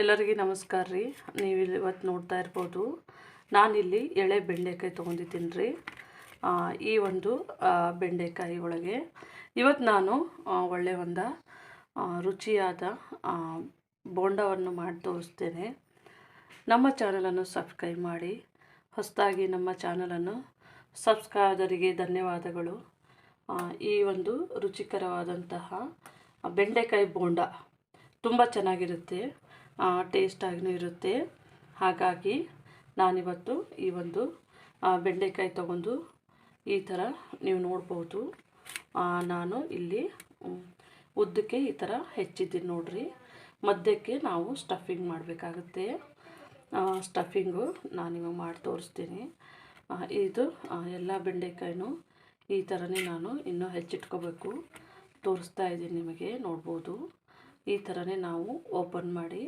ಎಲ್ಲರಿಗೂ ನಮಸ್ಕಾರ ರೀ. ನೀವು ಇವತ್ತು ನೋಡ್ತಾ ಇರ್ಬೋದು. ನಾನಿಲ್ಲಿ ಎಳೆ ಬೆಂಡೆಕಾಯಿ ತೊಗೊಂಡಿದ್ದೀನಿ ರೀ. ಈ ಒಂದು ಬೆಂಡೆಕಾಯಿ ಒಳಗೆ. ಇವತ್ತು ನಾನು ಒಳ್ಳೆಯ ಒಳ್ಳೆ ಒಂದು ರುಚಿಯಾದ ಬೋಂಡವನ್ನು ಮಾಡಿ ತೋರಿಸ್ತೇನೆ. ನಮ್ಮ ಚಾನಲನ್ನು ಸಬ್ಸ್ಕ್ರೈಬ್ ಮಾಡಿ. ಹೊಸದಾಗಿ ನಮ್ಮ ಚಾನಲನ್ನು ಸಬ್ಸ್ಕ್ರೈಬರಿಗೆ ಧನ್ಯವಾದಗಳು. ಈ ಒಂದು ರುಚಿಕರವಾದಂತಹ ಬೆಂಡೆಕಾಯಿ ಬೋಂಡ ತುಂಬ ಚೆನ್ನಾಗಿರುತ್ತೆ. ಟೇಸ್ಟಾಗಿನೂ ಇರುತ್ತೆ. ಹಾಗಾಗಿ ನಾನಿವತ್ತು ಈ ಒಂದು ಬೆಂಡೆಕಾಯಿ ತಗೊಂಡು ಈ ಥರ ನೀವು ನೋಡ್ಬೋದು. ನಾನು ಇಲ್ಲಿ ಉದ್ದಕ್ಕೆ ಈ ಥರ ಹೆಚ್ಚಿದ್ದೀನಿ ನೋಡ್ರಿ. ಮಧ್ಯಕ್ಕೆ ನಾವು ಸ್ಟಫಿಂಗ್ ಮಾಡಬೇಕಾಗುತ್ತೆ. ಸ್ಟಫಿಂಗು ನಾನಿವಾಗ ಮಾಡಿ ತೋರಿಸ್ತೀನಿ. ಇದು ಎಲ್ಲ ಬೆಂಡೆಕಾಯಿನೂ ಈ ಥರನೇ ನಾನು ಇನ್ನೂ ಹೆಚ್ಚಿಟ್ಕೋಬೇಕು. ತೋರಿಸ್ತಾ ಇದ್ದೀನಿ ನಿಮಗೆ, ನೋಡ್ಬೋದು. ಈ ಥರನೇ ನಾವು ಓಪನ್ ಮಾಡಿ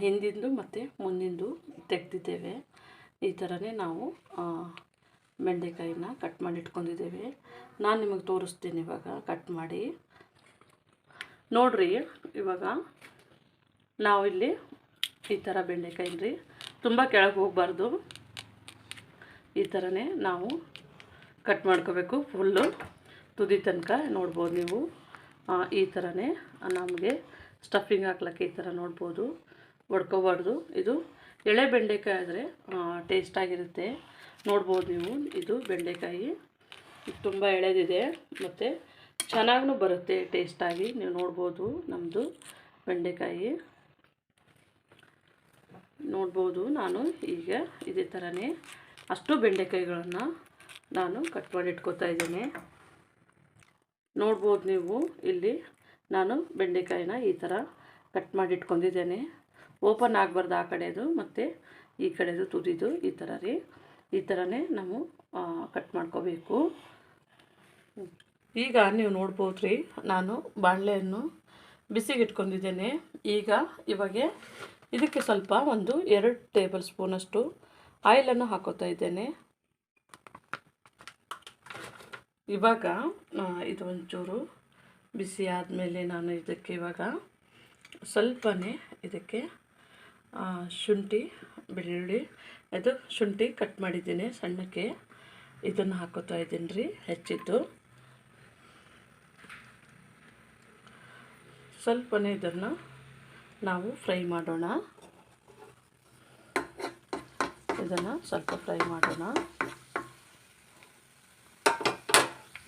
ಹಿಂದಿಂದು ಮತ್ತು ಮುಂದಿಂದು ತೆಗೆದಿದ್ದೇವೆ. ಈ ಥರನೇ ನಾವು ಬೆಂಡೆಕಾಯಿನ ಕಟ್ ಮಾಡಿ ಇಟ್ಕೊಂಡಿದ್ದೇವೆ. ನಾನು ನಿಮಗೆ ತೋರಿಸ್ತೀನಿ ಇವಾಗ ಕಟ್ ಮಾಡಿ. ನೋಡ್ರಿ, ಇವಾಗ ನಾವಿಲ್ಲಿ ಈ ಥರ ಬೆಂಡೆಕಾಯಿ ರೀ ತುಂಬ ಕೆಳಗೆ ಹೋಗಬಾರ್ದು. ಈ ಥರನೇ ನಾವು ಕಟ್ ಮಾಡ್ಕೋಬೇಕು. ಫುಲ್ಲು ತುದಿ ತನಕ ನೋಡ್ಬೋದು ನೀವು. ಈ ಥರನೇ ನಮಗೆ ಸ್ಟಫಿಂಗ್ ಹಾಕ್ಲಿಕ್ಕೆ ಈ ಥರ ನೋಡ್ಬೋದು. ಒಡ್ಕೋಬಾರ್ದು. ಇದು ಎಳೆ ಬೆಂಡೆಕಾಯಿ ಆದರೆ ಟೇಸ್ಟಾಗಿರುತ್ತೆ ನೋಡ್ಬೋದು ನೀವು, ಇದು ಬೆಂಡೆಕಾಯಿ. ಇದು ತುಂಬ ಎಳೆದಿದೆ, ಮತ್ತು ಚೆನ್ನಾಗೂ ಬರುತ್ತೆ ಟೇಸ್ಟಾಗಿ ನೀವು ನೋಡ್ಬೋದು ನಮ್ಮದು ಬೆಂಡೆಕಾಯಿ. ನೋಡ್ಬೋದು ನಾನು ಈಗ ಇದೇ ಥರನೇ ಅಷ್ಟು ಬೆಂಡೆಕಾಯಿಗಳನ್ನು ನಾನು ಕಟ್ ಮಾಡಿ ಇಟ್ಕೋತಾ ಇದ್ದೀನಿ. ನೋಡ್ಬೋದು ನೀವು, ಇಲ್ಲಿ ನಾನು ಬೆಂಡೆಕಾಯಿನ ಈ ಥರ ಕಟ್ ಮಾಡಿ ಇಟ್ಕೊಂಡಿದ್ದೇನೆ ಓಪನ್ ಆಗಬಾರ್ದು ಆ ಕಡೆದು, ಮತ್ತು ಈ ಕಡೆದು ತುದಿದು ಈ ಥರ ರೀ. ಈ ಥರನೇ ನಾವು ಕಟ್ ಮಾಡ್ಕೋಬೇಕು. ಈಗ ನೀವು ನೋಡ್ಬೋದು ರೀ, ನಾನು ಬಾಣಲೆಯನ್ನು ಬಿಸಿಗೆ ಇಟ್ಕೊಂಡಿದ್ದೇನೆ ಈಗ ಇವಾಗ ಇದಕ್ಕೆ ಸ್ವಲ್ಪ ಒಂದು ಎರಡು ಟೇಬಲ್ ಸ್ಪೂನಷ್ಟು ಆಯಿಲನ್ನು ಹಾಕೋತಾ ಇದ್ದೇನೆ. ಇವಾಗ ಇದು ಒಂಚೂರು ಬಿಸಿ ಆದಮೇಲೆ ನಾನು ಇದಕ್ಕೆ ಇವಾಗ ಸ್ವಲ್ಪನೇ ಇದಕ್ಕೆ ಶುಂಠಿ, ಬೆಳ್ಳುಳ್ಳಿ. ಅದು ಶುಂಠಿ ಕಟ್ ಮಾಡಿದ್ದೀನಿ ಸಣ್ಣಕ್ಕೆ. ಇದನ್ನು ಹಾಕೋತಾ ಇದ್ದೀನಿ ರೀ, ಹೆಚ್ಚಿದ್ದು. ಸ್ವಲ್ಪನೇ ಇದನ್ನು ನಾವು ಫ್ರೈ ಮಾಡೋಣ. ಇದನ್ನು ಸ್ವಲ್ಪ ಫ್ರೈ ಮಾಡೋಣ.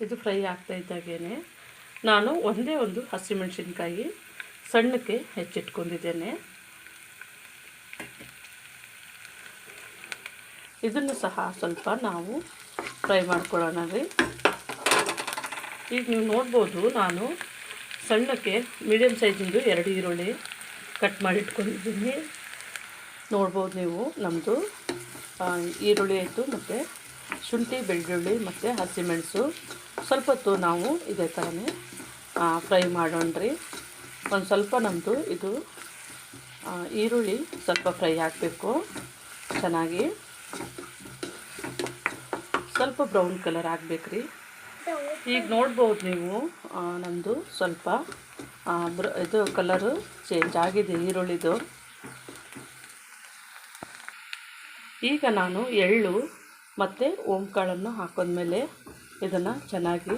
ಇದು ಫ್ರೈ ಆಗ್ತಾ ಇದ್ದಾಗೇ ನಾನು ಒಂದೇ ಒಂದು ಹಸಿಮೆಣಸಿನ್ಕಾಯಿ ಸಣ್ಣಕ್ಕೆ ಹೆಚ್ಚಿಟ್ಕೊಂಡಿದ್ದೇನೆ. ಇದನ್ನು ಸಹ ಸ್ವಲ್ಪ ನಾವು ಫ್ರೈ ಮಾಡ್ಕೊಳ್ಳೋಣ ರೀ. ಈಗ ನೀವು ನೋಡ್ಬೋದು ನಾನು ಸಣ್ಣಕ್ಕೆ ಮೀಡಿಯಮ್ ಸೈಜಿಂದು ಎರಡು ಈರುಳ್ಳಿ ಕಟ್ ಮಾಡಿ ಇಟ್ಕೊಂಡಿದ್ದೀನಿ. ನೋಡ್ಬೋದು ನೀವು ನಮ್ಮದು ಈರುಳ್ಳಿ ಆಯಿತು ಮತ್ತು ಶುಂಠಿ, ಬೆಳ್ಳುಳ್ಳಿ ಮತ್ತು ಹಸಿಮೆಣಸು. ಸ್ವಲ್ಪ ಹೊತ್ತು ನಾವು ಇದೇ ಥರನೇ ಫ್ರೈ ಮಾಡೋಣ ರೀ. ಒಂದು ಸ್ವಲ್ಪ ನಮ್ಮದು ಇದು ಈರುಳ್ಳಿ ಸ್ವಲ್ಪ ಫ್ರೈ ಹಾಕಬೇಕು. ಚೆನ್ನಾಗಿ ಸ್ವಲ್ಪ ಬ್ರೌನ್ ಕಲರ್ ಆಗಬೇಕ್ರಿ. ಈಗ ನೋಡ್ಬೋದು ನೀವು ನಮ್ಮದು ಸ್ವಲ್ಪ ಬ್ರ, ಇದು ಕಲರು ಚೇಂಜ್ ಆಗಿದೆ, ಈರುಳ್ಳಿದು. ಈಗ ನಾನು ಎಳ್ಳು ಮತ್ತು ಓಂಕಾಳನ್ನು ಹಾಕೊಂಡ್ಮೇಲೆ ಇದನ್ನು ಚೆನ್ನಾಗಿ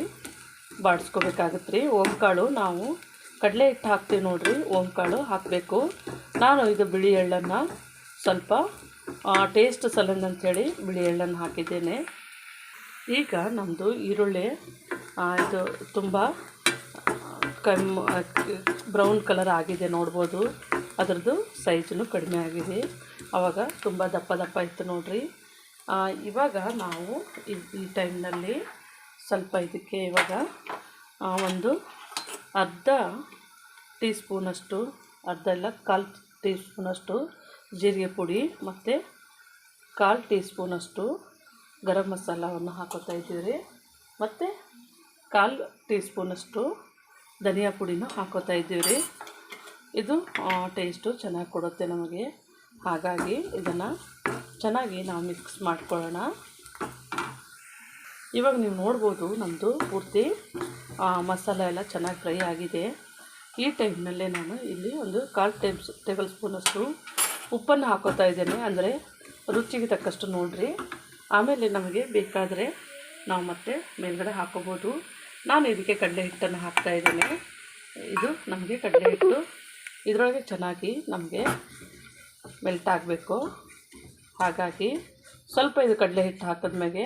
ಬಾಡಿಸ್ಕೋಬೇಕಾಗತ್ತೆ ರೀ ಓಂಕಾಳು ನಾವು ಕಡಲೆ ಹಿಟ್ಟು ಹಾಕ್ತೀವಿ ನೋಡಿರಿ, ಓಂಕಾಳು ಹಾಕಬೇಕು. ನಾನು ಇದು ಬಿಳಿ ಎಳ್ಳನ್ನು ಸ್ವಲ್ಪ ಟೇಸ್ಟ್ ಸಲಂದ ಅಂಥೇಳಿ ಬಿಳಿ ಎಳ್ಳನ್ನು ಹಾಕಿದ್ದೇನೆ. ಈಗ ನಮ್ಮದು ಈರುಳ್ಳಿ ಇದು ತುಂಬ ಕಮ್ಮಿ ಬ್ರೌನ್ ಕಲರ್ ಆಗಿದೆ ನೋಡ್ಬೋದು. ಅದರದ್ದು ಸೈಜ್ನು ಕಡಿಮೆ ಆಗಿದೆ. ಆವಾಗ ತುಂಬ ದಪ್ಪ ದಪ್ಪ ಇತ್ತು ನೋಡ್ರಿ. ಇವಾಗ ನಾವು ಈ ಈ ಟೈಮ್ನಲ್ಲಿ ಸ್ವಲ್ಪ ಇದಕ್ಕೆ ಇವಾಗ ಒಂದು ಅರ್ಧ ಟೀ ಸ್ಪೂನಷ್ಟು ಅರ್ಧ ಎಲ್ಲ ಕಾಲು ಟೀ ಸ್ಪೂನಷ್ಟು ಜೀರಿಗೆ ಪುಡಿ ಮತ್ತು ಕಾಲು ಟೀ ಸ್ಪೂನಷ್ಟು ಗರಂ ಮಸಾಲವನ್ನು ಹಾಕೋತಾ ಇದ್ದೀವಿ ಮತ್ತು ಕಾಲು ಟೀ ಸ್ಪೂನಷ್ಟು ಧನಿಯಾ ಪುಡಿನೂ ಹಾಕೋತಾ ಇದ್ದೀವಿ ಇದು ಟೇಸ್ಟು ಚೆನ್ನಾಗಿ ಕೊಡುತ್ತೆ ನಮಗೆ. ಹಾಗಾಗಿ ಇದನ್ನು ಚೆನ್ನಾಗಿ ನಾವು ಮಿಕ್ಸ್ ಮಾಡ್ಕೊಳ್ಳೋಣ. ಇವಾಗ ನೀವು ನೋಡ್ಬೋದು ನಮ್ಮದು ಪೂರ್ತಿ ಮಸಾಲೆ ಎಲ್ಲ ಚೆನ್ನಾಗಿ ಫ್ರೈ ಆಗಿದೆ. ಈ ಟೈಮ್ನಲ್ಲೇ ನಾನು ಇಲ್ಲಿ ಒಂದು ಕಾಲು ಟೇಬ್ಸ್ ಟೇಬಲ್ ಸ್ಪೂನಷ್ಟು ಉಪ್ಪನ್ನು ಹಾಕೋತಾ ಇದ್ದೇನೆ, ಅಂದರೆ ರುಚಿಗೆ ತಕ್ಕಷ್ಟು ನೋಡಿರಿ. ಆಮೇಲೆ ನಮಗೆ ಬೇಕಾದರೆ ನಾವು ಮತ್ತೆ ಮೇಲ್ಗಡೆ ಹಾಕೋಬೋದು. ನಾನು ಇದಕ್ಕೆ ಕಡಲೆ ಹಿಟ್ಟನ್ನು ಹಾಕ್ತಾ ಇದ್ದೇನೆ. ಇದು ನಮಗೆ ಕಡಲೆ ಹಿಟ್ಟು. ಇದರೊಳಗೆ ಚೆನ್ನಾಗಿ ನಮಗೆ ಮೆಲ್ಟ್ ಆಗಬೇಕು. ಹಾಗಾಗಿ ಸ್ವಲ್ಪ ಇದು ಕಡಲೆ ಹಿಟ್ಟು ಹಾಕಿದ್ಮೇಲೆ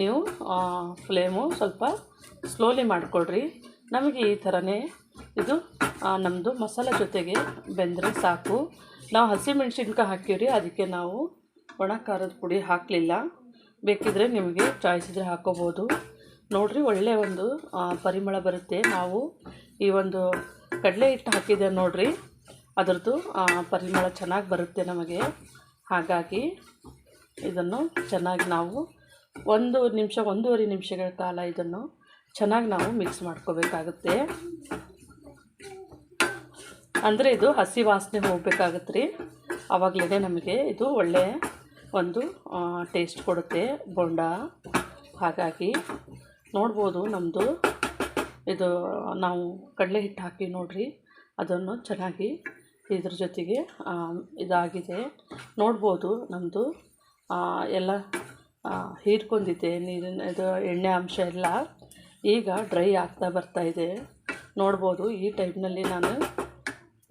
ನೀವು ಫ್ಲೇಮು ಸ್ವಲ್ಪ ಸ್ಲೋಲಿ ಮಾಡಿಕೊಡ್ರಿ ನಮಗೆ ಈ ಥರನೇ ಇದು ನಮ್ಮದು ಮಸಾಲೆ ಜೊತೆಗೆ ಬೆಂದರೆ ಸಾಕು. ನಾವು ಹಸಿಮೆಣ್ಸಿನ್ಕಾಯಿ ರೀ ಅದಕ್ಕೆ ನಾವು ಒಣ ಖಾರದ ಪುಡಿ ಹಾಕಲಿಲ್ಲ. ಬೇಕಿದ್ರೆ ನಿಮಗೆ ಚಾಯ್ಸ್ ಇದ್ದರೆ ಹಾಕೋಬೋದು. ನೋಡಿರಿ ಒಳ್ಳೆಯ ಒಂದು ಪರಿಮಳ ಬರುತ್ತೆ. ನಾವು ಈ ಒಂದು ಕಡಲೆ ಹಿಟ್ಟು ಹಾಕಿದೆ ನೋಡಿರಿ. ಅದರದ್ದು ಪರಿಮಳ ಚೆನ್ನಾಗಿ ಬರುತ್ತೆ ನಮಗೆ. ಹಾಗಾಗಿ ಇದನ್ನು ಚೆನ್ನಾಗಿ ನಾವು ಒಂದು ನಿಮಿಷ, ಒಂದೂವರೆ ನಿಮಿಷಗಳ ಕಾಲ ಇದನ್ನು ಚೆನ್ನಾಗಿ ನಾವು ಮಿಕ್ಸ್ ಮಾಡ್ಕೋಬೇಕಾಗುತ್ತೆ. ಅಂದರೆ ಇದು ಹಸಿ ವಾಸನೆ ಹೋಗ್ಬೇಕಾಗತ್ತೆ ರೀ ಆವಾಗಲೇ ನಮಗೆ ಇದು ಒಳ್ಳೆಯ ಒಂದು ಟೇಸ್ಟ್ ಕೊಡುತ್ತೆ ಬೋಂಡ. ಹಾಗಾಗಿ ನೋಡ್ಬೋದು ನಮ್ಮದು ಇದು ನಾವು ಕಡಲೆ ಹಿಟ್ಟು ಹಾಕಿ ನೋಡ್ರಿ. ಅದನ್ನು ಚೆನ್ನಾಗಿ ಇದ್ರ ಜೊತೆಗೆ ಇದಾಗಿದೆ. ನೋಡ್ಬೋದು ನಮ್ಮದು ಎಲ್ಲ ಹೀರ್ಕೊಂಡಿದೆ ನೀರಿನ, ಇದು ಎಣ್ಣೆ ಅಂಶ ಎಲ್ಲ. ಈಗ ಡ್ರೈ ಆಗ್ತಾ ಬರ್ತಾ ಇದೆ. ನೋಡ್ಬೋದು ಈ ಟೈಮ್ನಲ್ಲಿ ನಾನು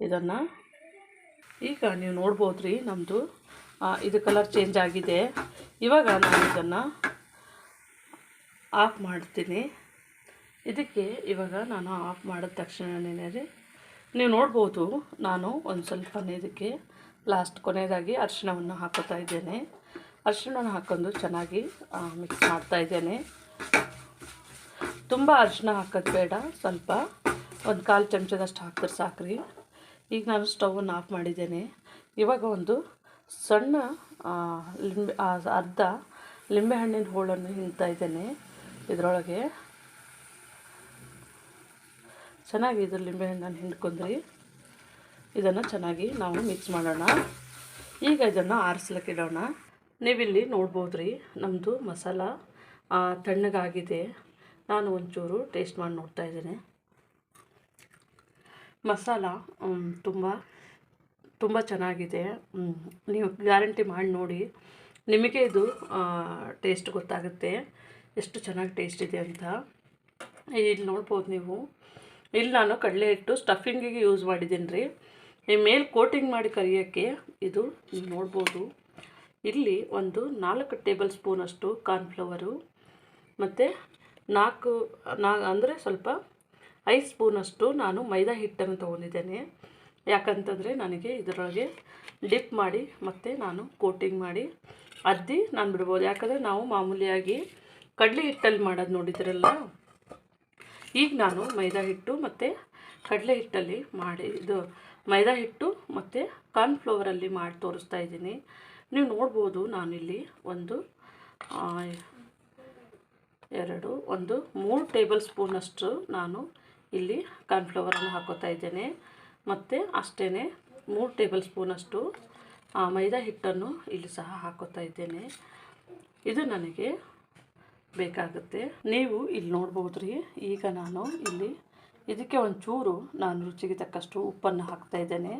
ಇದನ್ನು. ಈಗ ನೀವು ನೋಡ್ಬೋದು ರೀ ನಮ್ಮದು ಇದು ಕಲರ್ ಚೇಂಜ್ ಆಗಿದೆ. ಇವಾಗ ನಾನು ಇದನ್ನು ಆಫ್ ಮಾಡ್ತೀನಿ. ಇದಕ್ಕೆ ಇವಾಗ ನಾನು ಆಫ್ ಮಾಡಿದ ತಕ್ಷಣನೇ ರೀ ನೀವು ನೋಡ್ಬೋದು, ನಾನು ಒಂದು ಸ್ವಲ್ಪ ಇದಕ್ಕೆ ಲಾಸ್ಟ್ ಕೊನೆಯದಾಗಿ ಅರಿಶಿಣವನ್ನು ಹಾಕೋತಾ ಇದ್ದೇನೆ. ಅರಿಶಿಣವನ್ನು ಹಾಕೊಂಡು ಚೆನ್ನಾಗಿ ಮಿಕ್ಸ್ ಮಾಡ್ತಾ ಇದ್ದೇನೆ. ತುಂಬ ಅರಿಶಿಣ ಹಾಕೋದು ಬೇಡ, ಸ್ವಲ್ಪ ಒಂದು ಕಾಲು ಚಮಚದಷ್ಟು ಹಾಕಿದ್ರೆ ಸಾಕ್ರಿ. ಈಗ ನಾನು ಸ್ಟವನ್ನು ಆಫ್ ಮಾಡಿದ್ದೇನೆ. ಇವಾಗ ಒಂದು ಸಣ್ಣ ಲಿಂಬೆ ಅರ್ಧ ಲಿಂಬೆಹಣ್ಣಿನ ಹೋಳನ್ನು ಹಿಂಡ್ತಾ ಇದ್ದೇನೆ ಇದರೊಳಗೆ. ಚೆನ್ನಾಗಿ ಇದು ಲಿಂಬೆಹಣ್ಣನ್ನು ಹಿಂಡ್ಕೊಂಡ್ರಿ. ಇದನ್ನು ಚೆನ್ನಾಗಿ ನಾವು ಮಿಕ್ಸ್ ಮಾಡೋಣ. ಈಗ ಇದನ್ನು ಆರಿಸ್ಲಿಕ್ಕೆ ಇಡೋಣ. ನೀವಿಲ್ಲಿ ನೋಡ್ಬೋದು ರೀ ನಮ್ಮದು ಮಸಾಲ ತಣ್ಣಗಾಗಿದೆ. ನಾನು ಒಂಚೂರು ಟೇಸ್ಟ್ ಮಾಡಿ ನೋಡ್ತಾ ಇದ್ದೇನೆ. ಮಸಾಲ ತುಂಬ ತುಂಬ ಚೆನ್ನಾಗಿದೆ. ನೀವು ಗ್ಯಾರಂಟಿ ಮಾಡಿ ನೋಡಿ. ನಿಮಗೆ ಇದು ಟೇಸ್ಟ್ ಗೊತ್ತಾಗುತ್ತೆ. ಎಷ್ಟು ಚೆನ್ನಾಗಿ ಟೇಸ್ಟ್ ಇದೆ ಅಂತ. ಇಲ್ಲಿ ನೋಡ್ಬೋದು ನೀವು. ಇಲ್ಲಿ ನಾನು ಕಡಲೆ ಹಿಟ್ಟು ಸ್ಟಫಿಂಗಿಗೆ ಯೂಸ್ ಮಾಡಿದ್ದೀನಿ ರೀ. ಈ ಮೇಲೆ ಕೋಟಿಂಗ್ ಮಾಡಿ ಕರಿಯೋಕ್ಕೆ ಇದು ನೀವು ನೋಡ್ಬೋದು. ಇಲ್ಲಿ ಒಂದು ನಾಲ್ಕು ಟೇಬಲ್ ಸ್ಪೂನಷ್ಟು ಕಾರ್ನ್ಫ್ಲವರು ಮತ್ತು ನಾಲ್ಕು, ನಾ, ಅಂದರೆ ಸ್ವಲ್ಪ ಐದು ಸ್ಪೂನಷ್ಟು ನಾನು ಮೈದಾ ಹಿಟ್ಟನ್ನು ತೊಗೊಂಡಿದ್ದೇನೆ. ಯಾಕಂತಂದರೆ ನನಗೆ ಇದರೊಳಗೆ ಡಿಪ್ ಮಾಡಿ ಮತ್ತು ನಾನು ಕೋಟಿಂಗ್ ಮಾಡಿ ಅದ್ದಿ ನಾನು ಬಿಡ್ಬೋದು. ಯಾಕಂದರೆ ನಾವು ಮಾಮೂಲಿಯಾಗಿ ಕಡಲೆ ಹಿಟ್ಟಲ್ಲಿ ಮಾಡೋದು ನೋಡಿದ್ರಲ್ಲ, ಈಗ ನಾನು ಮೈದಾ ಹಿಟ್ಟು ಮತ್ತು ಕಡಲೆ ಹಿಟ್ಟಲ್ಲಿ ಮಾಡಿ ಇದು ಮೈದಾ ಹಿಟ್ಟು ಮತ್ತು ಕಾರ್ನ್ಫ್ಲವರಲ್ಲಿ ಮಾಡಿ ತೋರಿಸ್ತಾ ಇದ್ದೀನಿ. ನೀವು ನೋಡ್ಬೋದು ನಾನಿಲ್ಲಿ ಒಂದು ಎರಡು, ಒಂದು ಮೂರು ಟೇಬಲ್ ಸ್ಪೂನಷ್ಟು ನಾನು ಇಲ್ಲಿ ಕಾರ್ನ್ಫ್ಲವರನ್ನು ಹಾಕೋತಾ ಇದ್ದೇನೆ. ಮತ್ತು ಅಷ್ಟೇ ಮೂರು ಟೇಬಲ್ ಸ್ಪೂನಷ್ಟು ಮೈದಾ ಹಿಟ್ಟನ್ನು ಇಲ್ಲಿ ಸಹ ಹಾಕೋತಾ ಇದ್ದೇನೆ. ಇದು ನನಗೆ ಬೇಕಾಗುತ್ತೆ. ನೀವು ಇಲ್ಲಿ ನೋಡ್ಬೋದು ರೀ ಈಗ ನಾನು ಇಲ್ಲಿ ಇದಕ್ಕೆ ಒಂಚೂರು ನಾನು ರುಚಿಗೆ ತಕ್ಕಷ್ಟು ಉಪ್ಪನ್ನು ಹಾಕ್ತಾ ಇದ್ದೇನೆ.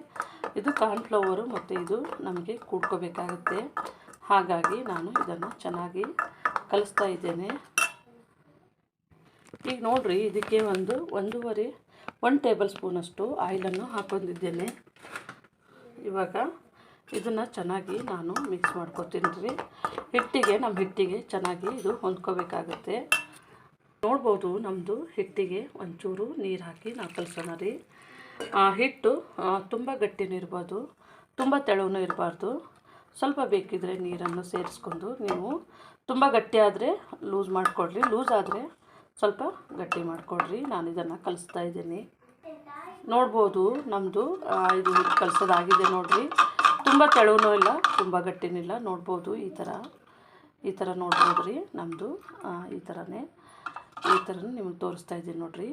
ಇದು ಕಾರ್ನ್ಫ್ಲವರು ಮತ್ತು ಇದು ನಮಗೆ ಕೂಡ್ಕೋಬೇಕಾಗುತ್ತೆ. ಹಾಗಾಗಿ ನಾನು ಇದನ್ನು ಚೆನ್ನಾಗಿ ಕಲಿಸ್ತಾ ಇದ್ದೇನೆ. ಈಗ ನೋಡ್ರಿ, ಇದಕ್ಕೆ ಒಂದು ಒಂದೂವರೆ ಒನ್ ಟೇಬಲ್ ಸ್ಪೂನಷ್ಟು ಆಯಿಲನ್ನು ಹಾಕೊಂಡಿದ್ದೇನೆ ಇವಾಗ ಇದನ್ನು ಚೆನ್ನಾಗಿ ನಾನು ಮಿಕ್ಸ್ ಮಾಡ್ಕೊತೀನಿ ರೀ. ಹಿಟ್ಟಿಗೆ ನಮ್ಮ ಹಿಟ್ಟಿಗೆ ಚೆನ್ನಾಗಿ ಇದು ಹೊಂದ್ಕೋಬೇಕಾಗುತ್ತೆ. ನೋಡ್ಬೋದು ನಮ್ಮದು ಹಿಟ್ಟಿಗೆ ಒಂಚೂರು ನೀರು ಹಾಕಿ ನಾವು ಕಲಸೋಣ ರೀ. ಹಿಟ್ಟು ತುಂಬ ಗಟ್ಟಿನೂ ಇರ್ಬೋದು, ತುಂಬ ತೆಳುವೂ ಇರಬಾರ್ದು. ಸ್ವಲ್ಪ ಬೇಕಿದ್ರೆ ನೀರನ್ನು ಸೇರಿಸ್ಕೊಂಡು ನೀವು ತುಂಬ ಗಟ್ಟಿ ಆದರೆ ಲೂಸ್ ಮಾಡಿಕೊಡ್ರಿ. ಲೂಸ್ ಆದರೆ ಸ್ವಲ್ಪ ಗಟ್ಟಿ ಮಾಡಿಕೊಡ್ರಿ, ನಾನು ಇದನ್ನು ಕಲಿಸ್ತಾ ಇದ್ದೀನಿ. ನೋಡ್ಬೋದು ನಮ್ಮದು ಇದು ಕಲಿಸೋದಾಗಿದೆ ನೋಡಿರಿ. ತುಂಬ ತೆಳುವೂ ಇಲ್ಲ, ತುಂಬ ಗಟ್ಟಿನೂ ಇಲ್ಲ, ನೋಡ್ಬೋದು ಈ ಥರ ಈ ಥರ ನೋಡ್ಬೋದು ರೀ ನಮ್ಮದು ಈ ಥರನೇ ಈ ಥರ ನಿಮಗೆ ತೋರಿಸ್ತಾ ಇದ್ದೀನಿ ನೋಡಿರಿ.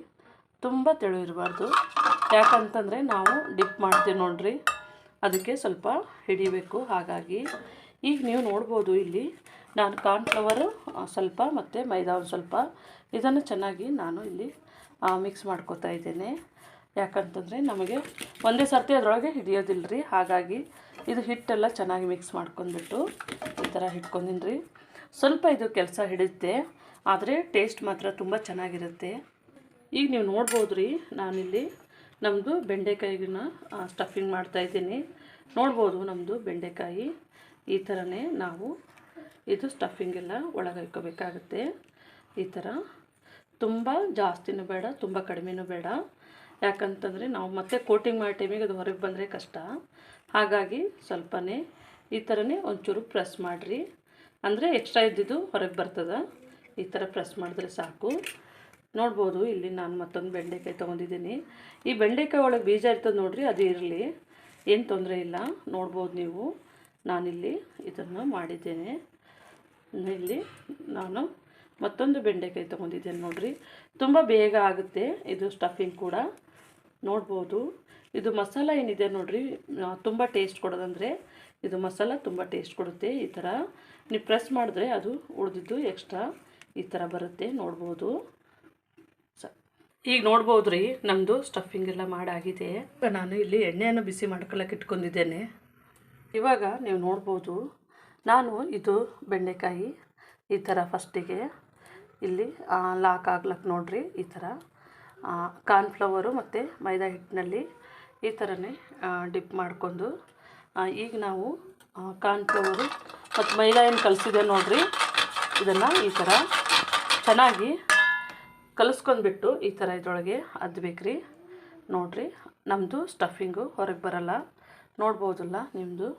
ತುಂಬ ತೆಳು ಇರಬಾರ್ದು. ಯಾಕಂತಂದರೆ ನಾವು ಡಿಪ್ ಮಾಡ್ತೀವಿ ನೋಡಿರಿ. ಅದಕ್ಕೆ ಸ್ವಲ್ಪ ಹಿಡಿಬೇಕು, ಹಾಗಾಗಿ. ಈಗ ನೀವು ನೋಡ್ಬೋದು ಇಲ್ಲಿ ನಾನು ಕಾರ್ನ್ಫ್ಲವರು ಸ್ವಲ್ಪ ಮತ್ತು ಮೈದಾ ಒಂದು ಸ್ವಲ್ಪ. ಇದನ್ನು ಚೆನ್ನಾಗಿ ನಾನು ಇಲ್ಲಿ ಮಿಕ್ಸ್ ಮಾಡ್ಕೋತಾ ಇದ್ದೇನೆ. ಯಾಕಂತಂದರೆ ನಮಗೆ ಒಂದೇ ಸರ್ತಿ ಅದರೊಳಗೆ ಹಿಡಿಯೋದಿಲ್ಲ ರೀ ಹಾಗಾಗಿ ಇದು ಹಿಟ್ಟೆಲ್ಲ ಚೆನ್ನಾಗಿ ಮಿಕ್ಸ್ ಮಾಡ್ಕೊಂಡ್ಬಿಟ್ಟು ಈ ಥರ ಹಿಟ್ಕೊಂಡಿನ್ರಿ ಸ್ವಲ್ಪ ಇದು ಕೆಲಸ ಹಿಡಿಯುತ್ತೆ, ಆದರೆ ಟೇಸ್ಟ್ ಮಾತ್ರ ತುಂಬ ಚೆನ್ನಾಗಿರುತ್ತೆ. ಈಗ ನೀವು ನೋಡ್ಬೋದು ರೀ ನಾನಿಲ್ಲಿ ನಮ್ಮದು ಬೆಂಡೆಕಾಯಿನ ಸ್ಟಫಿಂಗ್ ಮಾಡ್ತಾಯಿದ್ದೀನಿ ನೋಡ್ಬೋದು ನಮ್ಮದು ಬೆಂಡೆಕಾಯಿ. ಈ ಥರನೇ ನಾವು ಇದು ಸ್ಟಫಿಂಗ್ ಎಲ್ಲ ಒಳಗೆ ಇಟ್ಕೋಬೇಕಾಗುತ್ತೆ. ಈ ಥರ. ತುಂಬ ಜಾಸ್ತಿನೂ ಬೇಡ, ತುಂಬ ಕಡಿಮೆನೂ ಬೇಡ. ಯಾಕಂತಂದರೆ ನಾವು ಮತ್ತೆ ಕೋಟಿಂಗ್ ಮಾಡೋ ಟೈಮಿಗೆ ಅದು ಹೊರಗೆ ಬಂದರೆ ಕಷ್ಟ. ಹಾಗಾಗಿ ಸ್ವಲ್ಪನೇ ಈ ಥರನೇ ಒಂಚೂರು ಪ್ರೆಸ್ ಮಾಡಿರಿ. ಅಂದರೆ ಎಕ್ಸ್ಟ್ರಾ ಇದ್ದಿದ್ದು ಹೊರಗೆ ಬರ್ತದೆ. ಈ ಥರ ಪ್ರೆಸ್ ಮಾಡಿದ್ರೆ ಸಾಕು. ನೋಡ್ಬೋದು, ಇಲ್ಲಿ ನಾನು ಮತ್ತೊಂದು ಬೆಂಡೆಕಾಯಿ ತೊಗೊಂಡಿದ್ದೀನಿ. ಈ ಬೆಂಡೆಕಾಯಿ ಒಳಗೆ ಬೀಜ ಇರ್ತದೆ ನೋಡಿರಿ, ಅದು ಇರಲಿ. ಏನು ತೊಂದರೆ ಇಲ್ಲ. ನೋಡ್ಬೋದು ನೀವು. ನಾನಿಲ್ಲಿ ಇದನ್ನು ಮಾಡಿದ್ದೇನೆ. ಇಲ್ಲಿ ನಾನು ಮತ್ತೊಂದು ಬೆಂಡೆಕಾಯಿ ತೊಗೊಂಡಿದ್ದೇನೆ ನೋಡಿರಿ. ತುಂಬ ಬೇಗ ಆಗುತ್ತೆ ಇದು ಸ್ಟಫಿಂಗ್ ಕೂಡ. ನೋಡ್ಬೋದು. ಇದು ಮಸಾಲ ಏನಿದೆ ನೋಡಿರಿ ತುಂಬ ಟೇಸ್ಟ್ ಕೊಡೋದಂದರೆ ಇದು ಮಸಾಲ ತುಂಬ ಟೇಸ್ಟ್ ಕೊಡುತ್ತೆ. ಈ ಥರ ನೀವು ಪ್ರೆಸ್ ಮಾಡಿದ್ರೆ ಅದು ಉಳಿದಿದ್ದು ಎಕ್ಸ್ಟ್ರಾ ಈ ಥರ ಬರುತ್ತೆ. ನೋಡ್ಬೋದು. ಸ, ಈಗ ನೋಡ್ಬೋದು ರೀ ನಮ್ಮದು ಸ್ಟಫಿಂಗ್ ಎಲ್ಲ ಮಾಡಾಗಿದೆ. ನಾನು ಇಲ್ಲಿ ಎಣ್ಣೆಯನ್ನು ಬಿಸಿ ಮಾಡ್ಕೊಳ್ಳೋಕೆ ಇಟ್ಕೊಂಡಿದ್ದೇನೆ. ಇವಾಗ ನೀವು ನೋಡ್ಬೋದು ನಾನು ಇದು ಬೆಂಡೆಕಾಯಿ ಈ ಥರ ಫಸ್ಟಿಗೆ ಇಲ್ಲಿ ಲಾಕ್ ಆಗ್ಲಕ್ಕೆ ನೋಡ್ರಿ ಈ ಥರ. ಕಾರ್ನ್ಫ್ಲವರು ಮತ್ತು ಮೈದಾ ಹಿಟ್ಟಿನಲ್ಲಿ ಈ ಥರನೇ ಡಿಪ್ ಮಾಡ್ಕೊಂಡು ಈಗ ನಾವು ಕಾರ್ನ್ಫ್ಲವರು ಮತ್ತು ಮೈದಾ ಏನು ಕಲಿಸಿದೆ ನೋಡ್ರಿ. ಇದನ್ನು ಈ ಥರ ಚೆನ್ನಾಗಿ ಕಲಿಸ್ಕೊಂಡ್ಬಿಟ್ಟು ಈ ಥರ ಇದ್ರೊಳಗೆ ಅದ್ಬೇಕ್ರಿ. ನೋಡ್ರಿ ನಮ್ಮದು ಸ್ಟಫಿಂಗು ಹೊರಗೆ ಬರಲ್ಲ. ನೋಡ್ಬೋದಲ್ಲ ನಿಮ್ಮದು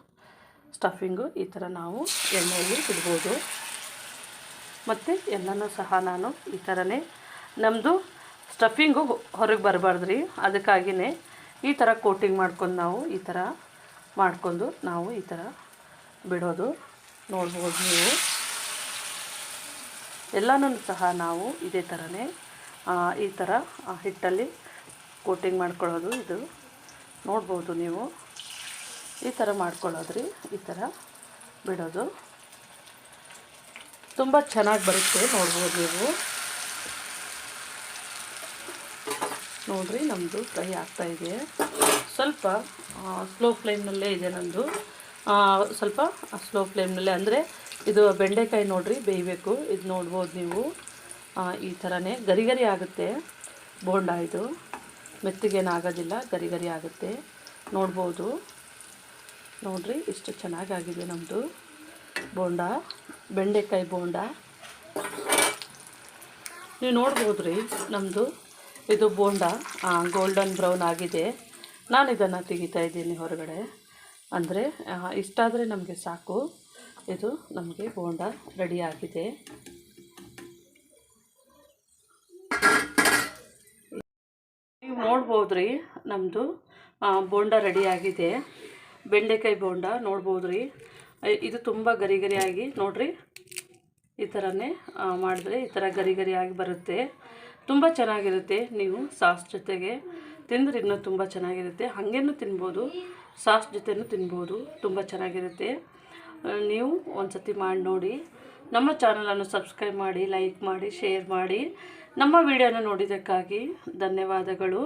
ಸ್ಟಫಿಂಗು ಈ ಥರ ನಾವು ಎಣ್ಣೆಯಲ್ಲಿ ಇಡ್ಬೋದು ಮತ್ತು ಎಲ್ಲನೂ ಸಹ ನಾನು ಈ ಥರನೇ ನಮ್ಮದು ಸ್ಟಫಿಂಗು ಹೊರಗೆ ಬರಬಾರ್ದು ರೀ ಅದಕ್ಕಾಗಿಯೇ ಈ ಥರ ಕೋಟಿಂಗ್ ಮಾಡ್ಕೊಂಡು ನಾವು ಈ ಥರ ಮಾಡ್ಕೊಂಡು ನಾವು ಈ ಥರ ಬಿಡೋದು ನೋಡ್ಬೋದು ನೀವು. ಎಲ್ಲನೂ ಸಹ ನಾವು ಇದೇ ಥರನೇ ಈ ಥರ ಹಿಟ್ಟಲ್ಲಿ ಕೋಟಿಂಗ್ ಮಾಡ್ಕೊಳ್ಳೋದು ಇದು ನೋಡ್ಬೋದು ನೀವು. ಈ ಥರ ಮಾಡ್ಕೊಳ್ಳೋದ್ರಿ, ಈ ಥರ ಬಿಡೋದು. ತುಂಬ ಚೆನ್ನಾಗಿ ಬರುತ್ತೆ, ನೋಡ್ಬೋದು ನೀವು. ನೋಡ್ರಿ ನಮ್ಮದು ಫ್ರೈ ಆಗ್ತಾಯಿದೆ ಸ್ವಲ್ಪ ಸ್ಲೋ ಫ್ಲೇಮ್ನಲ್ಲೇ ಇದೆ ನಮ್ಮದು ಸ್ವಲ್ಪ ಸ್ಲೋ ಫ್ಲೇಮ್ನಲ್ಲೇ ಅಂದರೆ ಇದು ಬೆಂಡೆಕಾಯಿ ನೋಡ್ರಿ, ಬೇಯಬೇಕು. ಇದು ನೋಡ್ಬೋದು ನೀವು. ಈ ಥರನೇ ಗರಿ ಗರಿ ಆಗುತ್ತೆ ಬೋಂಡ ಇದು. ಮೆತ್ತಗೇನು ಆಗೋದಿಲ್ಲ, ಗರಿ ಗರಿ ಆಗುತ್ತೆ. ನೋಡ್ಬೋದು. ನೋಡ್ರಿ, ಇಷ್ಟು ಚೆನ್ನಾಗಾಗಿದೆ ನಮ್ಮದು ಬೋಂಡ, ಬೆಂಡೆಕಾಯಿ ಬೋಂಡ. ನೀವು ನೋಡ್ಬೋದು ರೀ ನಮ್ಮದು ಇದು ಬೋಂಡ ಗೋಲ್ಡನ್ ಬ್ರೌನ್ ಆಗಿದೆ. ನಾನು ಇದನ್ನು ತೆಗಿತಾ ಇದ್ದೀನಿ ಹೊರಗಡೆ. ಅಂದರೆ ಇಷ್ಟಾದರೆ ನಮಗೆ ಸಾಕು. ಇದು ನಮಗೆ ಬೋಂಡ ರೆಡಿ ಆಗಿದೆ. ನೀವು ನೋಡ್ಬೋದು ರೀ ನಮ್ಮದು ಬೋಂಡ ರೆಡಿ ಆಗಿದೆ. ಬೆಂಡೆಕಾಯಿ ಬೋಂಡ ನೋಡ್ಬೋದು ರೀ ಇದು ತುಂಬ ಗರಿ ಗರಿಯಾಗಿ ನೋಡ್ರಿ. ಈ ಥರನೇ ಮಾಡಿದ್ರೆ ಈ ಥರ ಗರಿ ಗರಿಯಾಗಿ ಬರುತ್ತೆ. ತುಂಬ ಚೆನ್ನಾಗಿರುತ್ತೆ ನೀವು ಸಾಸ್ ಜೊತೆಗೆ. ತಿಂದ್ರೆ ಇನ್ನೂ ತುಂಬ ಚೆನ್ನಾಗಿರುತ್ತೆ. ಹಾಗೇನೂ ತಿನ್ಬೋದು, ಸಾಸ್ ಜೊತೆನೂ ತಿನ್ಬೋದು, ತುಂಬ ಚೆನ್ನಾಗಿರುತ್ತೆ. ನೀವು ಒಂದು ಸತಿ ಮಾಡಿ ನೋಡಿ. ನಮ್ಮ ಚಾನಲನ್ನು ಸಬ್ಸ್ಕ್ರೈಬ್ ಮಾಡಿ, ಲೈಕ್ ಮಾಡಿ, ಶೇರ್ ಮಾಡಿ. ನಮ್ಮ ವಿಡಿಯೋನ ನೋಡಿದ್ದಕ್ಕಾಗಿ ಧನ್ಯವಾದಗಳು.